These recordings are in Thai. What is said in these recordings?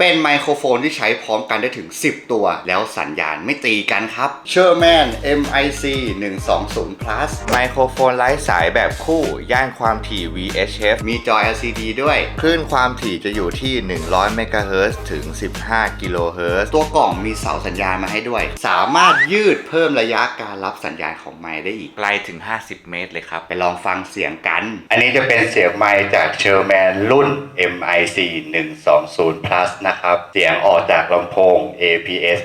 เป็นไมโครโฟนที่ใช้พร้อมกันได้ถึง 10 ตัว แล้วสัญญาณไม่ตีกันครับ Sherman MIC 120 plus ไมโครโฟนไร้สายแบบคู่ ย่านความถี่ VHF มีจอ LCD ด้วยคลื่นความถี่จะอยู่ที่ 100เมกะเฮิรตซ์ถึง 15 กิโลเฮิรตซ์ตัวกล่องมีเสาสัญญาณมาให้ด้วย สามารถยืดเพิ่มระยะการรับสัญญาณของไมค์ได้อีกไกลถึง 50 เมตรเลยครับ ไปลองฟังเสียงกัน อันนี้จะเป็นเสียงไมค์จาก Sherman รุ่น MIC 120 plus นะครับ เสียงออกจากลำโพง APS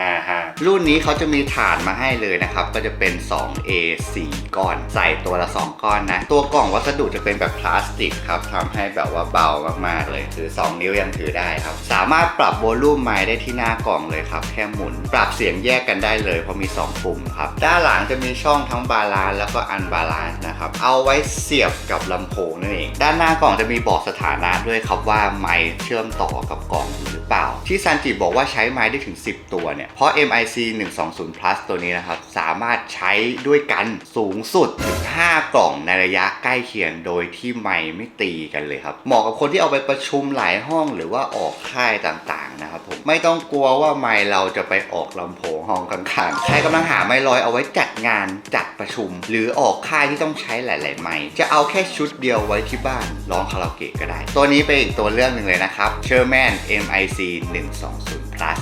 155 รุ่นนี้เขาจะมีฐานมาให้เลยนะครับ ก็จะเป็น 2A 4 ก้อน ใส่ตัวละ 2 ก้อนนะ ตัวกล่องวัสดุจะเป็นแบบพลาสติกครับทำให้แบบว่าเบามากๆเลย คือ 2 นิ้วยังถือได้ครับ สามารถปรับโวลูมไมค์ได้ที่หน้ากล่องเลยครับ แค่หมุน ปรับเสียงแยกกันได้เลยเพราะมี 2 ปุ่มครับ ด้านหลังจะมีช่องทั้งบาลานซ์แล้วก็อันบาลานซ์นะครับ เอาไว้เสียบกับลำโพงนั่นเอง ด้านหน้ากล่องจะมีบอกสถานะด้วยครับว่าไมค์เชื่อมต่อกับกล่องหรือเปล่า ที่ซันจิบอกว่าใช้ไม้ได้ถึง 10 ตัวเนี่ย เพราะ MIC 120 plus ตัวนี้นะครับ สามารถใช้ด้วยกันสูงสุดถึง5กล่องในระยะใกล้เคียงโดยที่ไม้ไม่ตีกันเลยครับ เหมาะกับคนที่เอาไปประชุมหลายห้องหรือว่าออกค่ายต่างๆนะครับผมไม่ต้องกลัวว่าไม้เราจะไปออกลำโพงห้องข้างๆ ใครกำลังหาไม้ลอยเอาไว้จัดงานจัดประชุม หรือออกค่ายที่ต้องใช้หลาย ๆ ไม้จะเอาแค่ชุดเดียวไว้ที่บ้านร้องคาราโอเกะก็ได้ ตัวนี้เป็นอีกตัวเรื่องหนึ่งเลยนะครับ Sherman MIC 120 plus